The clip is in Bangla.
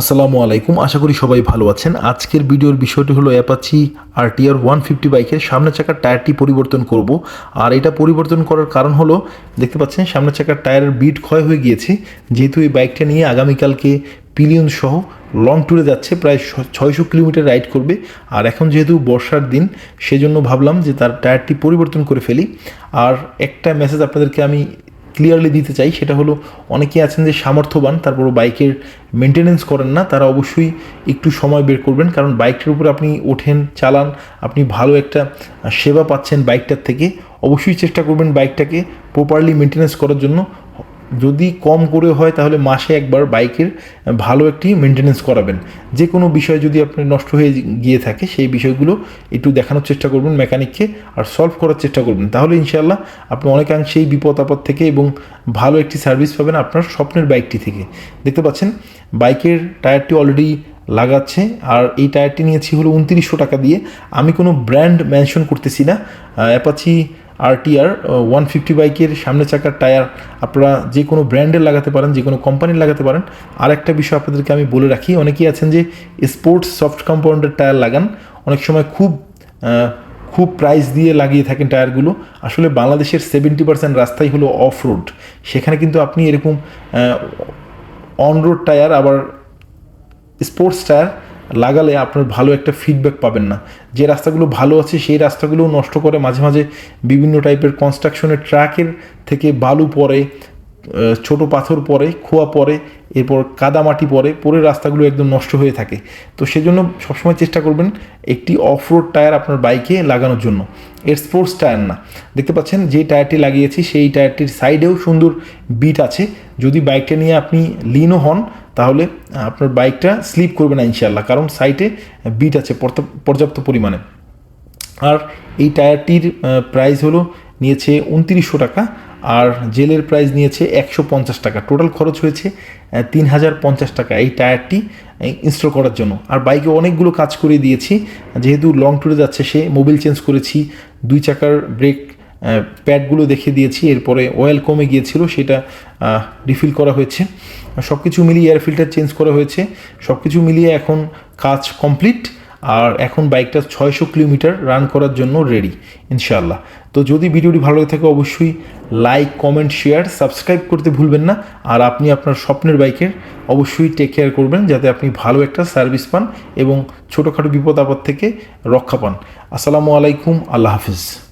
আসসালামু আলাইকুম, আশা করি সবাই ভালো আছেন। আজকের ভিডিওর বিষয়টি হলো Apache R TR one fifty বাইকের সামনের চাকার টায়ারটি পরিবর্তন করব। আর এটা পরিবর্তন করার কারণ হলো, দেখতে পাচ্ছেন সামনের চাকার টায়ারের বিট ক্ষয় হয়ে গিয়েছে। যেহেতু এই বাইকটা নিয়ে আগামীকালকে পিলিয়ন সহ লং ট্যুরে যাচ্ছে, প্রায় ছয়শো কিলোমিটার রাইড করবে। আর এখন যেহেতু বর্ষার দিন, সেজন্য ভাবলাম যে তার টায়ারটি পরিবর্তন করে ফেলি। আর একটা মেসেজ আপনাদেরকে আমি ক্লিয়ারলি দিতে চাই, সেটা হলো অনেকে আছেন যে সামর্থ্যবান, তারপর বাইকের মেনটেনেন্স করেন না, তারা অবশ্যই একটু সময় বের করবেন, কারণ বাইকটার উপর আপনি ওঠেন, চালান, আপনি ভালো একটা সেবা পাচ্ছেন বাইকটার থেকে, অবশ্যই চেষ্টা করবেন বাইকটাকে প্রপারলি মেনটেনেন্স করার জন্য যদি কম করে হয়, তাহলে মাসে একবার বাইকের ভালো একটি মেনটেনেন্স করাবেন। যে কোনো বিষয় যদি আপনার নষ্ট হয়ে গিয়ে থাকে, সেই বিষয়গুলো একটু দেখানোর চেষ্টা করবেন, মেকানিককে আর সলভ করার চেষ্টা করবেন। তাহলে ইনশাল্লাহ আপনি অনেকাংশেই বিপদ আপদ থেকে এবং ভালো একটি সার্ভিস পাবেন আপনার স্বপ্নের বাইকটি থেকে। দেখতে পাচ্ছেন, বাইকের টায়ারটি অলরেডি লাগাচ্ছে, আর এই টায়ারটি নিয়েছি হলো উনত্রিশশো টাকা দিয়ে। আমি কোনো ব্র্যান্ড মেনশন করতেছি না। অ্যাপাচি আরটিআর ওয়ান ফিফটি বাইকের সামনে চাকার টায়ার আপনারা যে কোনো ব্র্যান্ডের লাগাতে পারেন, যে কোনো কোম্পানির লাগাতে পারেন। আর একটা বিষয় আপনাদেরকে আমি বলে রাখি, অনেকেই আছেন যে স্পোর্টস সফট কম্পাউন্ডের টায়ার লাগান। অনেক সময় খুব খুব প্রাইস দিয়ে লাগিয়ে থাকেন টায়ারগুলো আসলে বাংলাদেশের সেভেন্টি পার্সেন্ট রাস্তাই হলো অফ রোড সেখানে কিন্তু আপনি এরকম অন রোড টায়ার আবার স্পোর্টস টায়ার লাগালে আপনার ভালো একটা ফিডব্যাক পাবেন না। যে রাস্তাগুলো ভালো আছে, সেই রাস্তাগুলোও নষ্ট করে মাঝে মাঝে বিভিন্ন টাইপের কনস্ট্রাকশনের ট্র্যাকের থেকে বালু পরে ছোট পাথর পরে, খোয়া পরে, এরপর কাদামাটি পরে পরে রাস্তাগুলো একদম নষ্ট হয়ে থাকে। তো সেজন্য সবসময় চেষ্টা করবেন একটি অফ রোড টায়ার আপনার বাইকে লাগানোর জন্য। এর স্পোর্টস টায়ার না। দেখতে পাচ্ছেন যে টায়ারটি লাগিয়েছি, সেই টায়ারটির সাইডেও সুন্দর বিট আছে। যদি বাইকটা নিয়ে আপনি লিনও হন, তাহলে আপনার বাইকটা স্লিপ করবে না ইনশাল্লাহ কারণ সাইটে বিট আছে পর্যাপ্ত পরিমাণে। আর এই টায়ারটির প্রাইস হলো নিয়েছে উনত্রিশশো টাকা। আর জেলের প্রাইস নিয়েছে একশো পঞ্চাশ টাকা। টোটাল খরচ হয়েছে তিন হাজার পঞ্চাশ টাকা এই টায়ারটি ইনস্টল করার জন্য। আর বাইকে অনেকগুলো কাজ করে দিয়েছি। যেহেতু লং ট্যুরে যাচ্ছে সে মোবিল চেঞ্জ করেছি, দুই চাকার ব্রেক প্যাডগুলো দেখে দিয়েছি। এরপরে অয়েল কমে গিয়েছিল, সেটা রিফিল করা হয়েছে। সব কিছু মিলিয়ে এয়ার ফিল্টার চেঞ্জ করা হয়েছে। সব কিছু মিলিয়ে এখন কাজ কমপ্লিট আর এখন বাইকটা ছয়শো কিলোমিটার রান করার জন্য রেডি ইনশাল্লাহ তো যদি ভিডিওটি ভালো লাগে থাকে, অবশ্যই লাইক কমেন্ট শেয়ার সাবস্ক্রাইব করতে ভুলবেন না। আর আপনি আপনার স্বপ্নের বাইকের অবশ্যই টেক কেয়ার করবেন, যাতে আপনি ভালো একটা সার্ভিস পান এবং ছোটোখাটো বিপদ আপদ থেকে রক্ষা পান। আসসালামু আলাইকুম, আল্লাহ হাফিজ।